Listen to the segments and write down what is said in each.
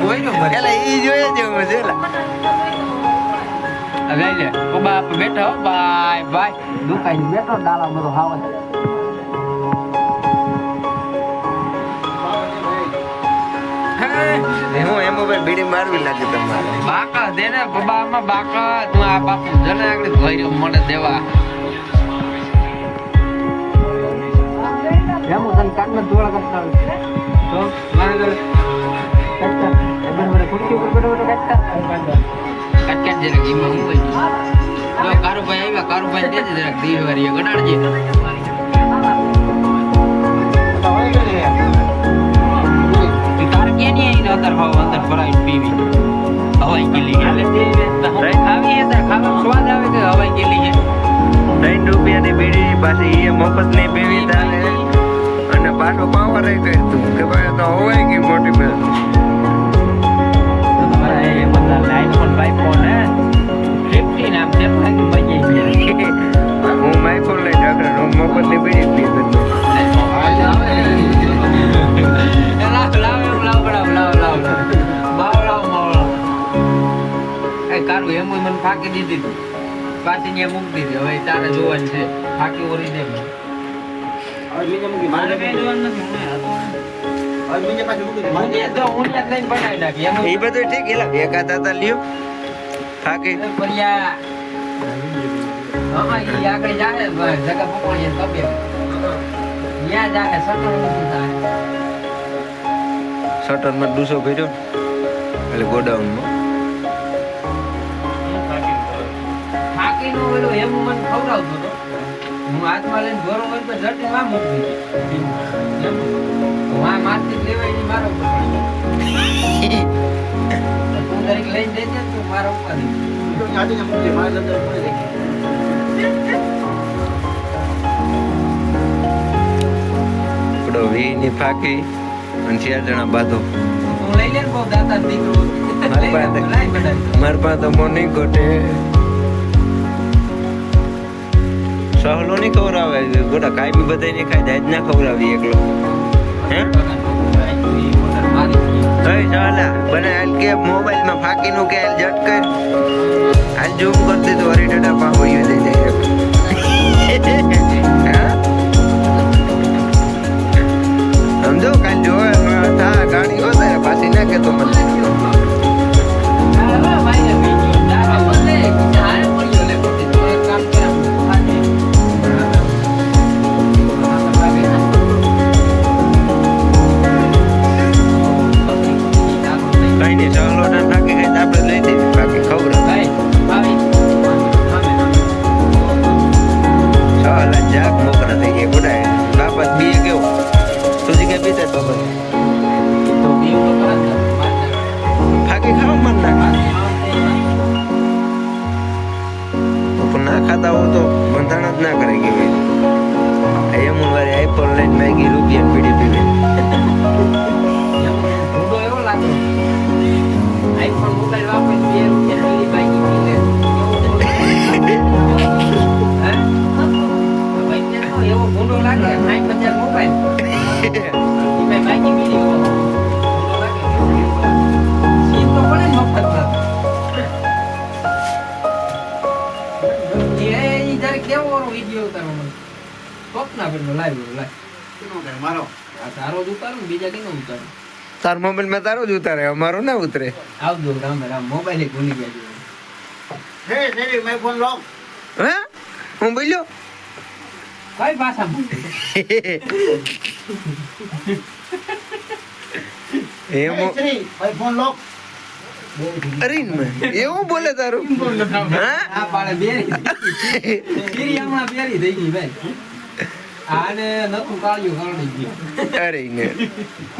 કોઈનો ભરે એટલે ઈ જોઈએ છે છે લા. લઈ લે ઓ બાપ બેઠો હો, બાય બાય. દુકાઈ બેઠો ડાલા બધો હાવ. હું એમ ઉપર બીડી મારવી લાગે તમારે. બાકા દે ને બબામાં બાકા. તું આ બાપુ જને આગળ ભર્યો મને દેવા. એમ તને કાનમાં ધોળા કરતા તો મારે કારુભાઈ આવ્યા કારુભાઈ દે દે જરાક દીવ વારી ગડાડજે પીવી હવાઈ ખાવી. છે તાર સ્વાદ આવે કે હવાઈ ગયેલી છે ત્રણ એ મફતની પીવી તારે અને પાછો પાવર એ કહી તું કે ભાઈ તો હોવાય ગઈ મોટી બેન મને ફાંકી દીધી હતી. પાછી ને મૂકી દીધી. હવે તારે જોવાનું છે. ફાકી ઓરી દે મારે જોવાનું નથી. મને એ બધું ઠીક. એલા એકાદ હતા લ્યો. થાકી પર્યા હા ઈ આગળ જાહે. જગા પકડીએ કબે યા જાહે. સટલ નથી થાય શટરમાં ડૂસો ભર્યો. એટલે ગોડાઉન નો ઓલો એમ મને ખવડાવતો હતો. હું હાથમાં લઈને ગોરો હોય તો જટી માં મૂકી એમ. હું આ મારથી જ લેવાયની મારો. તું ને મારા વી ની ફાકી અને ચાર જણા બાંધો. તું લઈ લે બહુ દાતા દીકરો. મારી પાસે તો મોર્નિંગ કોટે સહલો નહીં ખવડાવે ગોડા કાંઈ બી બધાય નહીં ખાય જ ના ખવડાવી એકલો. હે? ચાલા બને હાલ કે મોબાઈલમાં ફાકી નું કે હાલ જટ કર હાલ ઝૂમ કરી દીધું હરી ટાટા પાહો યુ ખાતા હો તો બંધાણ જ ના કરે કે એમ વારે આઈફોન લઈને મેગી રૂપિયા પીડી પીવી. આઈફોન મોબાઈલ વાપરે કેવો વીડિયો ઉતારો મને? સ્વપ્ના પેલો લાઈવ લાઈવ આ તારો જ ઉતારો બીજા કેનો ઉતારો? તાર મોબાઈલમાં તારો જ ઉતારે અમારો ના ઉતરે. આવજો રામ રામ મોબાઈલ ભૂલી ગયા છે. હે હું? બોલ્યો? કઈ ભાષા એમ અરીનમાં એવું બોલે તારું? હા? પાડે બેરી. બેરી હમણાં બેરી થઈ ગઈ ભાઈ. આને નતું કાળિયું કરડી ગયું. અરે ને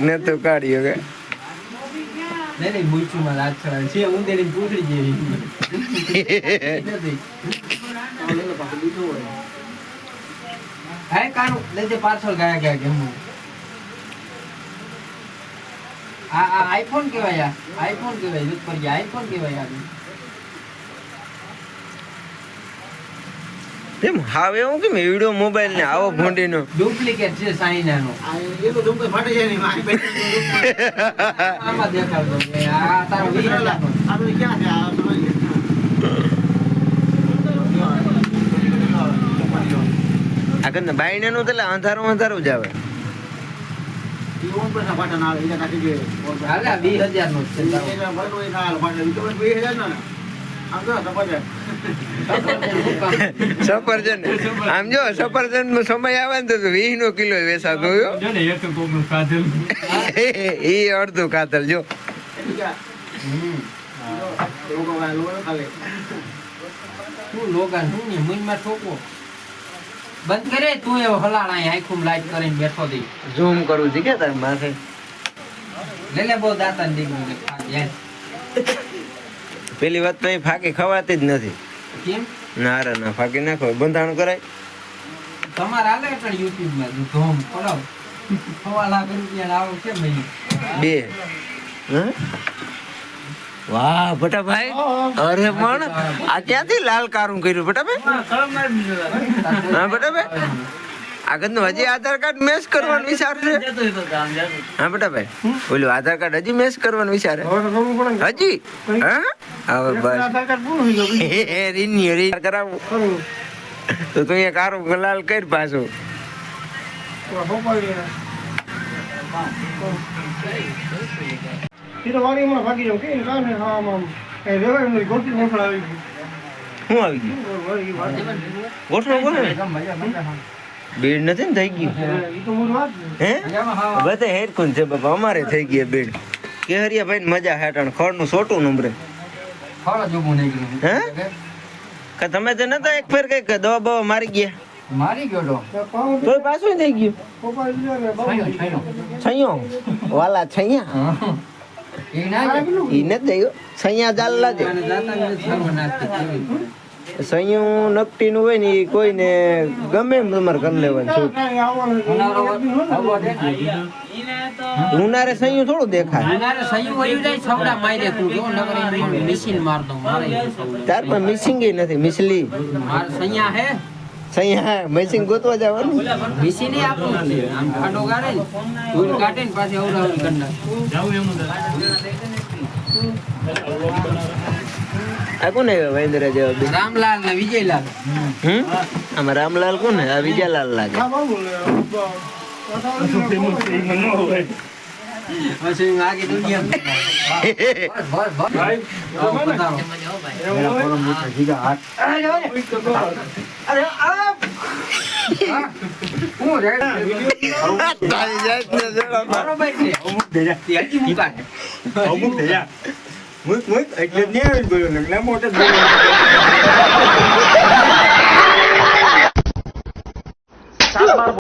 ને તો કાઢ્યો કે? નહીં નહીં મૂછું માં રાત ચડાવે છે ઊંધેડી પૂછડી જેવી હે કાનું લેજે પાછળ ગયા ગયા કેમ આ આ આઈફોન કેવાય આ. આઈફોન કેવાય યુદ્ધ પર આઈફોન કેવાય આ એમ હવે એવું કેમ? વીડિયો મોબાઈલ ને આવો ભોંડીનો. ડુપ્લિકેટ છે સાઈનાનો આમાં દેખાડતો આ તારો. આગળ ને નું એટલે અંધારું અંધારું જ આવે. હાલે વીસ હજારનો જ છે તારો. સફરજન આમ જો સફરજન નો? સમય આવે ને તો વીસ નો કિલો હોય એ અડધું કાતલ જો. શું લોગા શું ને મુઈમાં ઠોકો? બંધ કરે તું એવો હલાળ અહીં આખું લાઈટ કરીને બેઠો દી. ઝૂમ કરું છે કે તાર માથે? લે લે બહુ દાતા ને દીકરી પેલી વાત તો એ ફાકી ખવાતી જ નથી. કેમ? ના રે ના ફાકી નાખો બંધાણ કરાય. તમારે હાલે પણ યુટ્યુબમાં ધોમ પડાવ. સવા લાખ રૂપિયા આવો છે મહિને બે. હં? વાહ ભટાભાઈ અરે પણ આ ક્યાંથી લાલ કારું કર્યું ભટાભાઈ હા ભટાભાઈ આગળનું હજી આધાર કાર્ડ મેચ કરવાનું વિચાર છે હા બેટાભાઈ ઓલું આધાર કાર્ડ હજી મેચ કરવાનું વિચારે? હજી? હા? હવે બસ. Renew renew. કરાવું. તો તું એ કારો લાલ કર પાછું. શું આવી ગયું? ગોઠવો બોલે બેડ નથી ને થઈ ગયું હે? બધા હેરકુન છે બાપા અમારે થઈ ગયા બેડ કેહરિયા ભાઈ મજા હેઠણ ખડનું સોટું નંબરે. જ નહીં હે? કે તમે તો નતા એક ફેર કઈ દવા બવા મારી ગયા? મારી ગયો તો. પાછું થઈ ગયું? છાંયો, છાંયો. છૈયો? વાલા છૈયા? હા. એ ના ગયો. નથી દઈ છૈયા ચાલ લાગે. સૈયું નકટીનું હોય ને એ કોઈને ગમે એમ તમારે કરી લેવાનું. ઉનારે સૈયું થોડું દેખાય તાર જો પણ મિસિંગ નથી મિસલી માર સૈયા હે સૈયા મેસિંગ ગોતવા જવાનું? મશીન એ આપણું આમ ખાડો ગાળે ધૂળ કાઢે ને પાછી અવડાવડી કરી નાખે. આ કોને વાંદરા જેવા બે? રામલાલ ને વિજયલાલ. હમ? આમાં રામલાલ કોને આ વિજયલાલ લાગે. Masih lagi tuh diam. Bos, bos, bos. Oh, betul. Mira kalau mau pergi ke at. Ayo, ayo. Ayo, હું રે તારી જાય ને જરા બરોબર છે અમુક દેજા ત્યાંથી મુકા અમુક દેજા મુક મુક એટલે ને ગયો લગ્ન મોટે ગયો